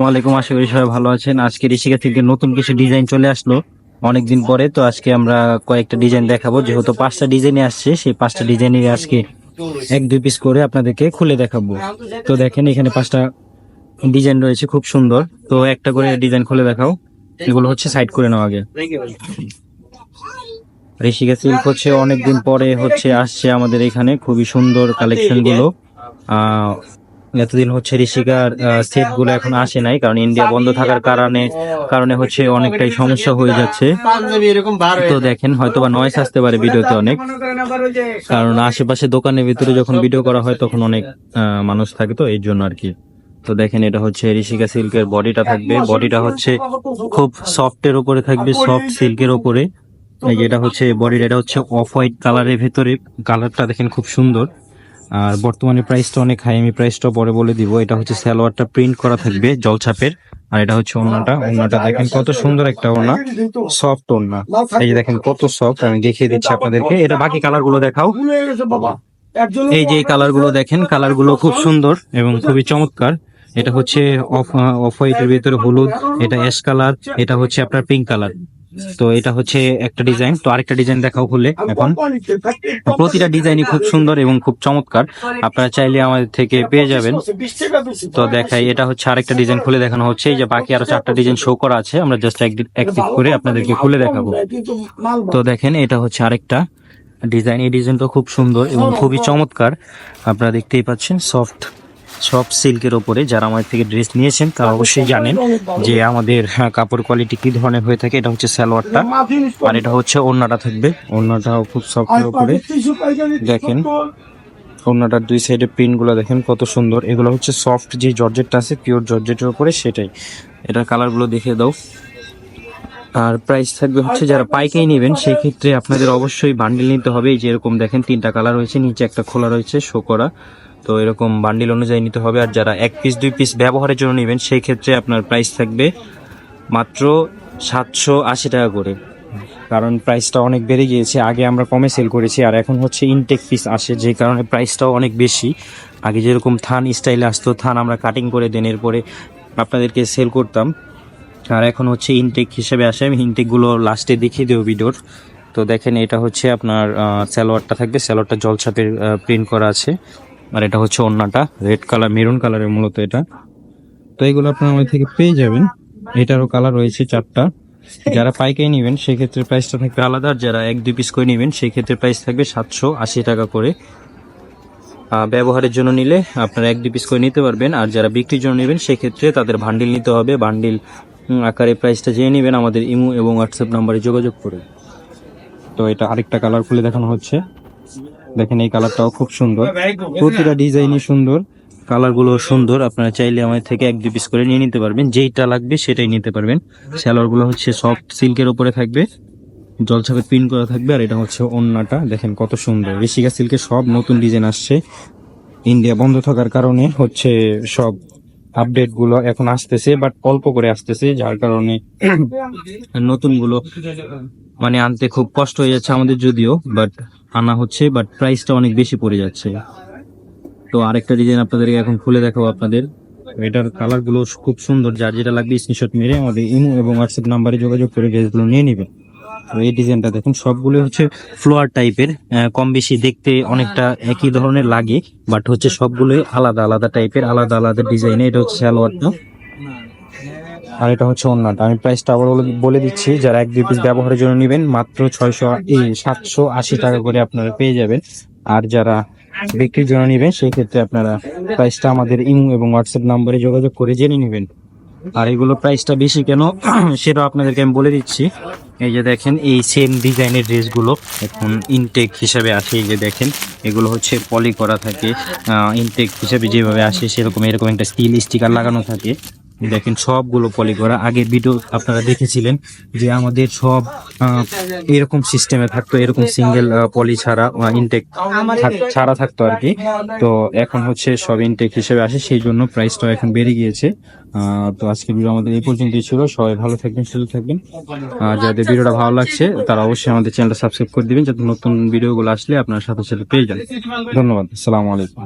ওয়ালাইকুম আশা করি সবাই ভালো আছেন। আজকে ঋষিকা থেকে নতুন কিছু ডিজাইন চলে আসলো অনেকদিন পরে, তো আজকে আমরা কয়েকটা ডিজাইন দেখাবো। যেহেতু পাঁচটা ডিজাইনে আসছে, সেই পাঁচটা ডিজাইনের আজকে এক, দুই পিস করে আপনাদেরকে খুলে দেখাবো। তো দেখেন, এখানে পাঁচটা ডিজাইন রয়েছে, খুব সুন্দর। তো একটা করে ডিজাইন খুলে দেখাও। এগুলো হচ্ছে সাইড করে নাও আগে। ঋষিকা সিল্ক হচ্ছে, অনেকদিন পরে হচ্ছে, আসছে আমাদের এখানে। খুবই সুন্দর কালেকশনগুলো। এতদিন হচ্ছে ঋষিকার সেটগুলো এখন আসে নাই কারণ ইন্ডিয়া বন্ধ থাকার কারণে কারণে হচ্ছে অনেকটাই সমস্যা হয়ে যাচ্ছে। তো দেখেন হয়তো বা নয়েস আসতে পারে ভিডিওতে অনেক। কারণ আশেপাশে দোকানের ভিতরে যখন ভিডিও করা হয় তখন অনেক মানুষ থাকে তো এই জন্য আর কি। তো দেখেন এটা হচ্ছে ঋষিকা সিল্কের বডিটা থাকবে। বডিটা হচ্ছে খুব সফটের উপরে থাকবে সফট সিল্কের উপরে। এই যেটা হচ্ছে বডিটা এটা হচ্ছে অফ হোয়াইট কালারের ভেতরে। কালারটা দেখেন খুব সুন্দর। আর বর্তমানে প্রাইসটা অনেক হাই আমি প্রাইসটা পরে বলে দিব। এটা হচ্ছে সালোয়ারটা প্রিন্ট করা থাকবে, জলছাপের। আর এটা হচ্ছে ওড়নাটা। ওড়নাটা দেখেন কত সুন্দর একটা ওড়না। সফট ওড়না। এই যে দেখেন কত সফট আমি দেখিয়ে দিচ্ছি আপনাদেরকে। এটা বাকি কালারগুলো দেখাও। এই যে কালারগুলো দেখেন কালারগুলো খুব সুন্দর এবং খুবই চমৎকার। এটা হচ্ছে অফ অফ হোয়াইটের ভিতরে হলুদ, এটা অ্যাশ কালার এটা হচ্ছে আপনার পিঙ্ক কালার তো এটা হচ্ছে একটা ডিজাইন। তো আরেকটা ডিজাইন দেখাও খুলে এখন। প্রতিটা ডিজাইনই খুব সুন্দর এবং খুব চমৎকার। আপনারা চাইলে আমাদের থেকে পেয়ে যাবেন। তো দেখাই এটা হচ্ছে আরেকটা ডিজাইন খুলে দেখানো হচ্ছে। এই যে বাকি আরও চারটা ডিজাইন শো করা আছে আমরা জাস্ট একটিভ করে আপনাদেরকে খুলে দেখাবো। তো দেখেন এটা হচ্ছে আরেকটা ডিজাইন। এই ডিজাইনটা খুব সুন্দর এবং খুবই চমৎকার। আপনারা দেখতেই পাচ্ছেন সফট সফট সিল্কের ওপরে যারা আমাদের থেকে ড্রেস নিয়েছেন তারা অবশ্যই জানেন যে আমাদের হ্যাঁ, কাপড় কোয়ালিটি কি ধরনের হয়ে থাকে এটা হচ্ছে সালোয়ারটা। আর এটা হচ্ছে ওড়নাটা থাকবে। ওড়নাটাও খুব সফটের উপরে দেখেন ওড়নাটার দুই সাইডে প্রিন্টগুলো দেখেন কত সুন্দর। এগুলো হচ্ছে সফট যে জর্জেটটা আছে পিওর জর্জেটের উপরে সেটাই। এটার কালারগুলো দেখে দাও। আর প্রাইস থাকবে হচ্ছে যারা পাইকারি নেবেন সেই ক্ষেত্রে আপনাদের অবশ্যই বান্ডিল নিতে হবে। এই যে এরকম দেখেন, তিনটা কালার রয়েছে, নিচে একটা খোলা রয়েছে শো করা। তো এরকম বান্ডিল অনুযায়ী নিতে হবে। আর যারা এক পিস দুই পিস ব্যবহারের জন্য নেবেন সেই ক্ষেত্রে আপনার প্রাইস থাকবে মাত্র সাতশো আশি টাকা করে। কারণ প্রাইসটা অনেক বেড়ে গিয়েছে। আগে আমরা কমে সেল করেছি, আর এখন হচ্ছে ইনটেক পিস আসে, যে কারণে প্রাইসটাও অনেক বেশি। আগে যেরকম থান স্টাইলে আসতো, থান আমরা কাটিং করে দেন, এরপরে আপনাদেরকে সেল করতাম। আর এখন হচ্ছে ইনটেক হিসেবে আসে। আমি ইনটেকগুলো লাস্টে দেখিয়ে দেবো ভিডিওর তো দেখেন, এটা হচ্ছে আপনার স্যালোয়ারটা থাকবে। স্যালোয়ারটা জলছাপের প্রিন্ট করা আছে। আর এটা হচ্ছে ওড়নাটা রেড কালার মেরুন কালারের মূলত এটা। তো এগুলো আপনার আমাদের থেকে পেয়ে যাবেন। এটারও কালার রয়েছে চারটা। যারা পাইকারি নেবেন, সেক্ষেত্রে প্রাইসটা থাকবে আলাদা। আর যারা এক, দুই পিস করে নেবেন সেই ক্ষেত্রে প্রাইস থাকবে সাতশো আশি টাকা করে। ব্যবহারের জন্য নিলে আপনারা এক, দুই পিস করে নিতে পারবেন। আর যারা বিক্রির জন্য নেবেন, সেক্ষেত্রে তাদের ভান্ডিল নিতে হবে। বান্ডিল আকারে প্রাইসটা জেনে নেবেন, আমাদের ইমো এবং হোয়াটসঅ্যাপ নাম্বারে যোগাযোগ করে। তো এটা আরেকটা কালার খুলে দেখানো হচ্ছে। দেখেন এই কালারটাও খুব সুন্দর। প্রতিটা ডিজাইনই সুন্দর। কালারগুলো সুন্দর। আপনারা চাইলে আমাদের থেকে এক দুই পিস করে নিয়ে নিতে পারবেন। যেইটা লাগবে সেটাই নিতে পারবেন। গুলো হচ্ছে সফট সিল্কের ওপরে থাকবে। জলছাপের প্রিন্ট করা থাকবে। আর এটা হচ্ছে ওন্নাটা। দেখেন কত সুন্দর। ঋষিকা সিল্কের সব নতুন ডিজাইন আসছে। ইন্ডিয়া বন্ধ থাকার কারণে হচ্ছে সব আপডেটগুলো এখন আসতেছে বাট অল্প করে আসতেছে, যার কারণে নতুনগুলো মানে আনতে খুব কষ্ট হয়ে যাচ্ছে আমাদের যদিও বাট আনা হচ্ছে বাট প্রাইসটা অনেক বেশি পড়ে যাচ্ছে। তো আরেকটা ডিজাইন আপনাদেরকে এখন খুলে দেখাবো আপনাদের। এটার কালারগুলো খুব সুন্দর, যার যেটা লাগবে স্ক্রিনশট মেরে আমাদের ইমো এবং হোয়াটসঅ্যাপ নাম্বারে যোগাযোগ করে ড্রেসগুলো নিয়ে নেবেন। এই ডিজাইনটা দেখুন সবগুলো হচ্ছে ফ্লোয়ার টাইপের কম বেশি দেখতে অনেকটা একই ধরনের লাগে বাট হচ্ছে সবগুলোই আলাদা আলাদা টাইপের আলাদা আলাদা ডিজাইনে এটা হচ্ছে সালোয়ারটা। আর এটা হচ্ছে অন্যটা আমি প্রাইসটা আবার বলে- দিচ্ছি, যারা এক দুই পিস ব্যবহারের জন্য নেবেন, মাত্র ছয়শো এই সাতশো আশি টাকা করে আপনারা পেয়ে যাবেন। আর যারা বিক্রির জন্য নেবেন, সেই ক্ষেত্রে আপনারা প্রাইসটা আমাদের ইমো এবং হোয়াটসঅ্যাপ নাম্বারে যোগাযোগ করে জেনে নেবেন। আর এগুলো প্রাইসটা বেশি কেন? সেটা আপনাদেরকে আমি বলে দিচ্ছি। এই যে দেখেন, এই সেম ডিজাইনের ড্রেসগুলো এখন ইনটেক হিসাবে আসে এই যে দেখেন, এগুলো হচ্ছে পলি করা থাকে। ইনটেক হিসাবে যেভাবে আসে সেরকম, এরকম একটা স্টিল স্টিকার লাগানো থাকে। দেখেন সবগুলো পলি করা আগের ভিডিও আপনারা দেখেছিলেন যে আমাদের সব এরকম সিস্টেমে থাকতো, এরকম সিঙ্গেল পলি ছাড়া ইনটেক ছাড়া থাকতো আর কি। তো এখন হচ্ছে সব ইনটেক হিসেবে আসে, সেই জন্য প্রাইসটাও এখন বেড়ে গিয়েছে। তো আজকে ভিডিও আমাদের এই পর্যন্তই ছিল। সবাই ভালো থাকবেন, সুস্থ থাকবেন। আর যাদের ভিডিওটা ভালো লাগছে, তারা অবশ্যই আমাদের চ্যানেলটা সাবস্ক্রাইব করে দিবেন, যাতে নতুন ভিডিওগুলো আসলে আপনার সাথে সাথে পেয়ে যান। ধন্যবাদ, আসসালামু আলাইকুম।